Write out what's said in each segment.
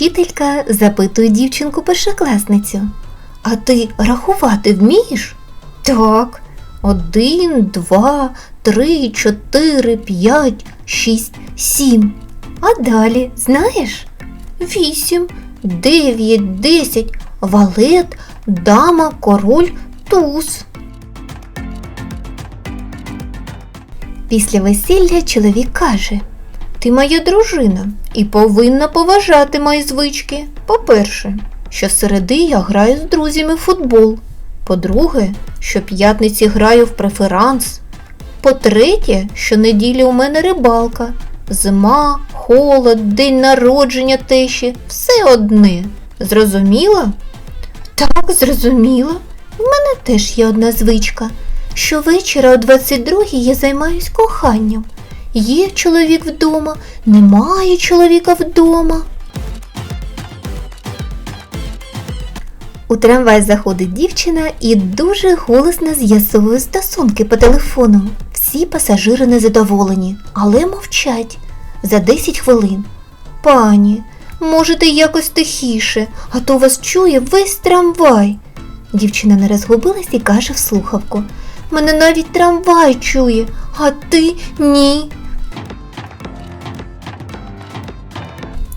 Вчителька запитує дівчинку першокласницю. А ти рахувати вмієш? Так. Один, два, три, чотири, п'ять, шість, сім. А далі знаєш? Вісім, дев'ять, десять, валет, дама, король, туз. Після весілля чоловік каже: Ти моя дружина і повинна поважати мої звички. По-перше, що середи я граю з друзями в футбол. По-друге, що п'ятниці граю в преферанс. По-третє, що неділі у мене рибалка. Зима, холод, день народження тещі все одне. Зрозуміла? Так, зрозуміла. В мене теж є одна звичка. Щовечора о 22-й я займаюсь коханням. Є чоловік вдома, немає чоловіка вдома. У трамвай заходить дівчина і дуже голосно з'ясовує стосунки по телефону. Всі пасажири незадоволені, але мовчать за 10 хвилин. Пані, можете якось тихіше, а то вас чує весь трамвай. Дівчина не розгубилась і каже в слухавку. Мене навіть трамвай чує, а ти ні.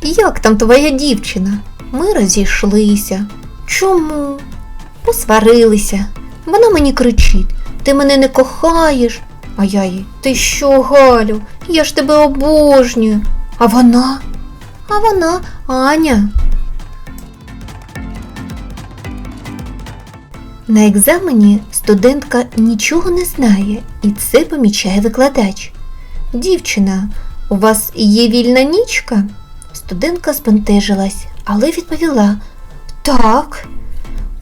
Як там твоя дівчина? Ми розійшлися. Чому? Посварилися. Вона мені кричить: ти мене не кохаєш. А я їй, ти що, Галю? Я ж тебе обожнюю. А вона? А вона Аня. На екзамені студентка нічого не знає, і це помічає викладач. Дівчина, у вас є вільна нічка? Студентка спентежилась, але відповіла Так.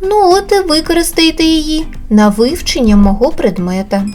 Ну, от і використайте її на вивчення мого предмета.